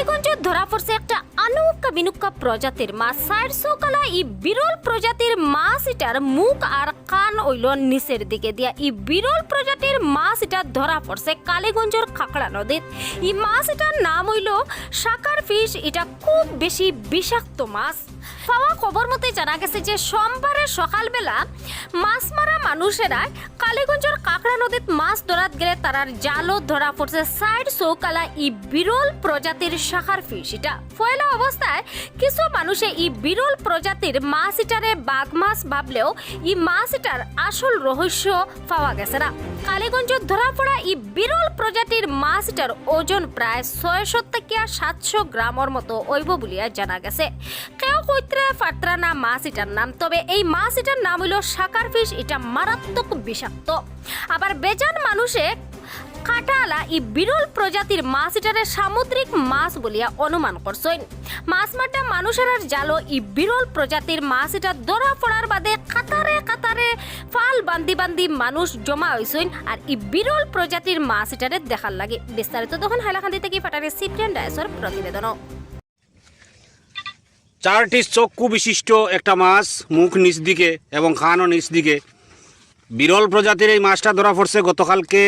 কালীগঞ্জ ধরা পড়ছে একটা আনুক্কা বিনুক্কা প্রজাতির মাছ চারশো কালা ই বিরল প্রজাতির মাছ এটার মুখ আর কান হইল নিচের দিকে দিয়া। ই বিরল প্রজাতির মাছ এটা ধরা পড়ছে কালীগঞ্জের খাকড়া নদীত। ই মাছ এটার নাম হইল সাকার ফিশ, এটা খুব বেশি বিষাক্ত মাছ। পাওয়া খবর মতে জানা গেছে যে সোমবারে সকালবেলা মাছ মারা মানুষেরা কালীগঞ্জের কাকড়া নদীত মাছ ধরাত গেলে তারার জালও ধরা পড়ছে। সাইড সৌকালা ই বিরল প্রজাতির শাখার ফিশ এটা পয়লা অবস্থায় কিছু মানুষে ই বিরল প্রজাতির মাছ ইটারে বাঘ মাছ ভাবলেও ই মাছ ইটার আসল রহস্য পাওয়া গেছে না। কালীগঞ্জ ধরা পড়া ই বিরল প্রজাতির মাছ ইটার ওজন প্রায় ছয়শো থেকে সাতশো গ্রামের মতো ওইব বলিয়া জানা গেছে। কেউ কইত্রে ফাত্রা না মাছ এটার নাম, তবে এই মাছ এটার নাম হইল সাকার ফিশ এটা মারাত্মক বিষাক্ত আবার বেজান মানুষে কাটালা ই বিরল প্রজাতির মাছ এটারে সামুদ্রিক মাছ বলিয়া অনুমান করছেন। মাছ মারটা মানুষের জালো ই বিরল প্রজাতির মাছ এটা ধরা পড়ার বাদে কাতারে কাতারে ফাল বান্দি বান্দি মানুষ জমা হইছেন আর ই বিরল প্রজাতির মাছ এটারে দেখার লাগে। বিস্তারিত তখন হাইলাকান্দি থেকে ফাটারে সিপ্রিয়ান ডায়সর প্রতিবেদন। চারটি চক্ষু বিশিষ্ট একটা মাছ, মুখ নিচ দিকে এবং খানও নিচ দিকে। বিরল প্রজাতির এই মাছটা ধরা পড়ছে গতকালকে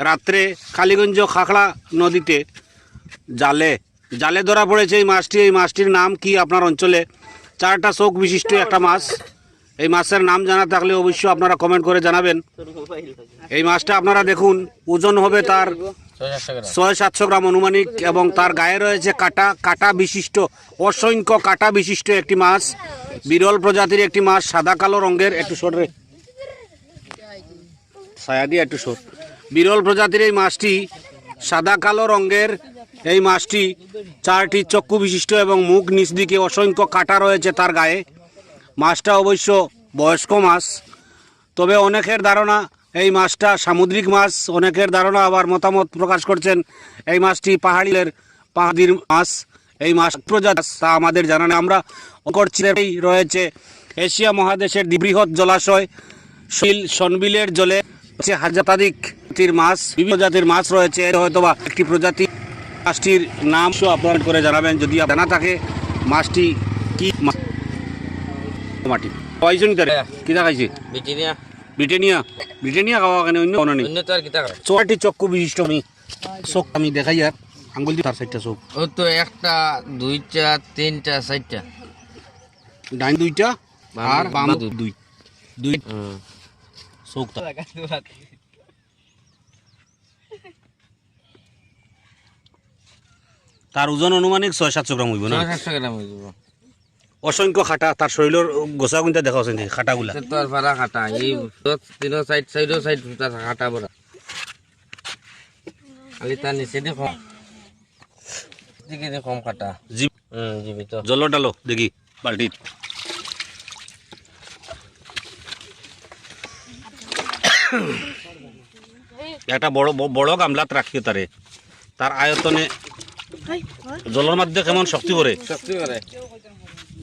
রাত্রে কালীগঞ্জ খাখড়া নদীতে। জালে জালে ধরা পড়েছে এই মাছটি। এই মাছটির নাম কি আপনার অঞ্চলে? চারটা চোখ বিশিষ্ট একটা মাছ। এই মাছের নাম জানা থাকলে অবশ্যই আপনারা কমেন্ট করে জানাবেন। এই মাছটা আপনারা দেখুন, ওজন হবে তার ছয় সাতশো গ্রাম অনুমানিক এবং তার গায়ে রয়েছে কাটা কাটা বিশিষ্ট, অসংখ্য কাটা বিশিষ্ট একটি মাছ। বিরল প্রজাতির একটি মাছ, সাদা, কালো রঙের। একটু সরে। ছায়া দিয়ে একটু সর বিরল প্রজাতির এই মাছটি সাদা কালো রঙের এই মাছটি চারটি চক্ষু বিশিষ্ট এবং মুখ নিচ দিকে অসংখ্য কাটা রয়েছে তার গায়ে। মাছটা অবশ্য বয়স্ক মাছ, তবে অনেকের ধারণা এই মাছটা সামুদ্রিক মাছ, অনেকের ধারণা আবার মতামত প্রকাশ করছেন এই মাছটি পাহাড়িলের পাহাড়ির মাছ, এই মাছ প্রজাতি তা আমাদের জানা আমরা করছি রয়েছে এশিয়া মহাদেশের বৃহৎ জলাশয় শিল সনবিলের জলে হাজাতাধিক জাতির মাছ বিভিন্ন জাতির মাছ রয়েছে। হয়তোবা একটি প্রজাতি মাছটির নাম আপনার করে জানাবেন। যদি জানা থাকে মাছটি কি? মাটি। পাইছেন তারে কিতা খাইছে? বিটিনিয়া ব্রিটেনিয়া? ব্রিটেনিয়া খাওয়া কেন? অন্য কোনো নেই। ছয়টি চক্ষু বিশিষ্ট আমি। চোখ আমি দেখাই আর। আঙ্গুল দিয়ে তার চারটা চোখ। ও তো একটা দুইটা তিনটা চারটা। ডাইন দুইটা আর বাম দুই। দুই। দুই তার। তার ওজন অনুমানিক ছয় সাতশো গ্রাম হইব না? সাতশো গ্রাম অসংখ্য খাটা তার শরীরের গোসা গুনতে দেখা নাকি খাটাগুলা? তো ভাড়া খাটা এই তিনো সাইড সাইডও সাইড তার খাটা বড়া খালি তার নিচে দিয়ে কম কম হুম জীবিত জল ডালো দেখি বালতিত একটা বড় বড় গামলাত রাখি তারে তার আয়তনে জলের মাধ্যমে কেমন শক্তি করে শক্তি করে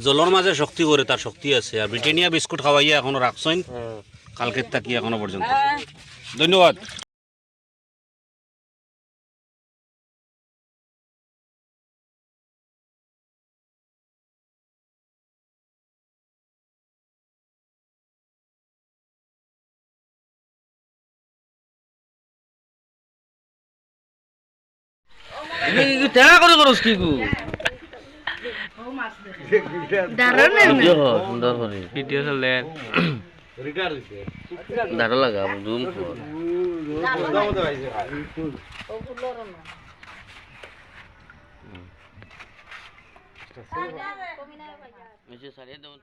জলের মাঝে শক্তি করে তার শক্তি আছে। আর ব্রিটেনিয়া বিস্কুট খাওয়াইয়া এখনও রাখছেন কালকের থাকি এখনও পর্যন্ত ধন্যবাদ। টেরা করে করস কি গু সুন্দর করে ভিডিও চলেন দাঁড়া লাগা জুম কর সারিয়ে দেবেন